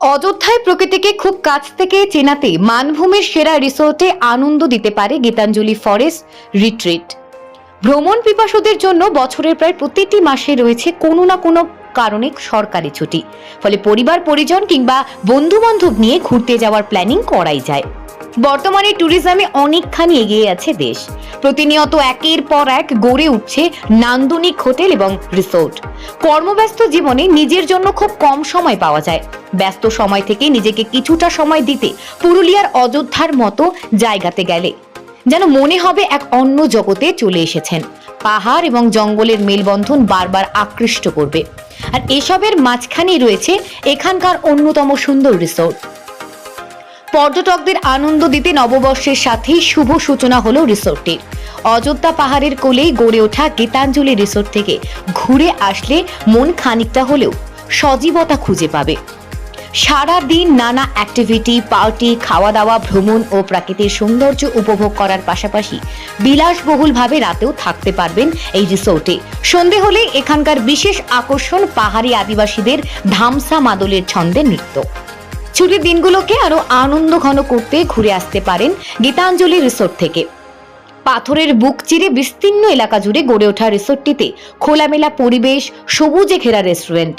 অযোধ্যায় প্রকৃতিকে খুব কাছ থেকে চেনাতে মানভূমির সেরা রিসোর্টে আনন্দ দিতে পারে গীতাঞ্জলি ফরেস্ট রিট্রিট। ভ্রমণ পিপাসুদের জন্য বছরের প্রায় প্রতিটি মাসে রয়েছে কোনো না কোনো কারণে সরকারি ছুটি। ফলে পরিবার, পরিজন কিংবা বন্ধু বান্ধব নিয়ে ঘুরতে যাওয়ার প্ল্যানিং করাই যায়। বর্তমানে ট্যুরিজমে অনেকখানি এগিয়ে আছে দেশ। প্রতিনিয়ত একের পর এক গড়ে উঠছে নান্দনিক হোটেল এবং রিসোর্ট। কর্মব্যস্ত জীবনে নিজের জন্য খুব কম সময় পাওয়া যায়। ব্যস্ত সময় থেকে নিজেকে কিছুটা সময় দিতে পুরুলিয়ার অযোধ্যার মতো জায়গাতে গেলে। যেন মনে হবে এক অন্য জগতে চলে এসেছেন। পাহাড় এবং জঙ্গলের মেলবন্ধন বারবার আকৃষ্ট করবে। আর এসবের মাঝখানেই রয়েছে এখানকার অন্যতম সুন্দর রিসোর্ট। পর্যটকদের আনন্দ দিতে নববর্ষের সাথেই শুভ সূচনা হলো রিসোর্টটির অযোধ্যা পাহাড়ের কোলেই গড়ে ওঠা গীতাঞ্জলি রিসোর্ট থেকে ঘুরে আসলে মন খানিকটা হলেও সজীবতা খুঁজে পাবে। সারা দিন নানা অ্যাক্টিভিটি পার্টি খাওয়া দাওয়া ভ্রমণ ও প্রাকৃতিক সৌন্দর্য উপভোগ করার পাশাপাশি বিলাসবহুলভাবে রাতেও থাকতে পারবেন এই রিসোর্টে। সন্ধে হলে এখানকার বিশেষ আকর্ষণ পাহাড়ি আদিবাসীদের ধামসা মাদলের ছন্দে নৃত্য। ছুটির দিনগুলোকে আরও আনন্দ ঘন করতে ঘুরে আসতে পারেন গীতাঞ্জলি রিসোর্ট থেকে। পাথরের বুক চিরে বিস্তীর্ণ এলাকা জুড়ে গড়ে ওঠা রিসোর্টটিতে খোলামেলা পরিবেশ, সবুজে ঘেরা রেস্টুরেন্ট,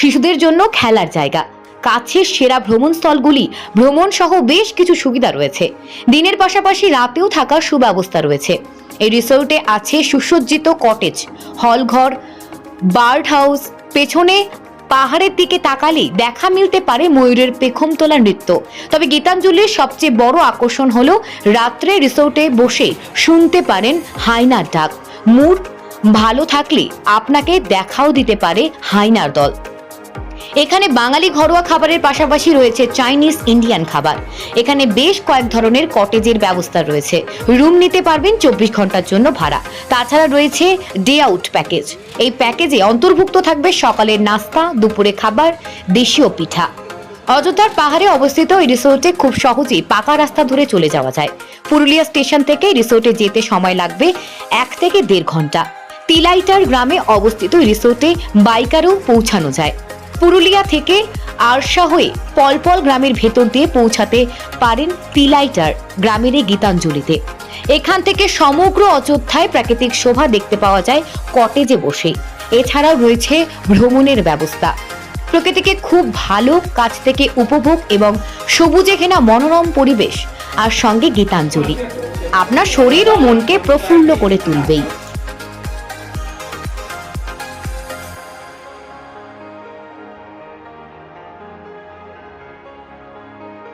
শিশুদের জন্য খেলার জায়গা, কাছের সেরা ভ্রমণস্থলগুলি ভ্রমণ সহ বেশ কিছু সুবিধা রয়েছে। দিনের পাশাপাশি রাতেও থাকার সুব্যবস্থা রয়েছে। এই রিসোর্টে আছে সুসজ্জিত কটেজ, হলঘর, বার্ড হাউস, পেছনে পাহাড়ের দিকে তাকালেই দেখা মিলতে পারে ময়ূরের পেখম তোলা নৃত্য। তবে গীতাঞ্জলির সবচেয়ে বড় আকর্ষণ হলো, রাত্রে রিসোর্টে বসে শুনতে পারেন হাইনার ডাক। মুড, ভালো থাকলে আপনাকে দেখাও দিতে পারে হাইনার দল। এখানে বাঙালি ঘরোয়া খাবারের পাশাপাশি রয়েছে চাইনিজ ইন্ডিয়ান খাবার। এখানে বেশ কয়েক ধরনের কটেজের ব্যবস্থা রয়েছে। রুম নিতে পারবেন চব্বিশ ঘণ্টার জন্য ভাড়া। তাছাড়া রয়েছে ডে আউট প্যাকেজ এই প্যাকেজে অন্তর্ভুক্ত থাকবে সকালের নাস্তা, দুপুরে খাবার, দেশীয় পিঠা। অযোধ্যার পাহাড়ে অবস্থিত এই রিসোর্টে খুব সহজেই পাকা রাস্তা ধরে চলে যাওয়া যায়। পুরুলিয়া স্টেশন থেকে রিসোর্টে যেতে সময় লাগবে এক থেকে দেড় ঘণ্টা। তিলাইটার গ্রামে অবস্থিত রিসোর্টে বাইকারও পৌঁছানো যায়। পুরুলিয়া থেকে আরশা হয়ে পলপল গ্রামের ভেতর দিয়ে পৌঁছাতে পারেন তিলাইটার গ্রামের এই গীতাঞ্জলিতে। এখান থেকে সমগ্র অযোধ্যায় প্রাকৃতিক শোভা দেখতে পাওয়া যায় কটেজে বসে এছাড়াও রয়েছে ভ্রমণের ব্যবস্থা। প্রকৃতিকে খুব ভালো কাছ থেকে উপভোগ এবং সবুজে ঘেনা মনোরম পরিবেশ আর সঙ্গে গীতাঞ্জলি। আপনার শরীর ও মনকে প্রফুল্ল করে তুলবেই।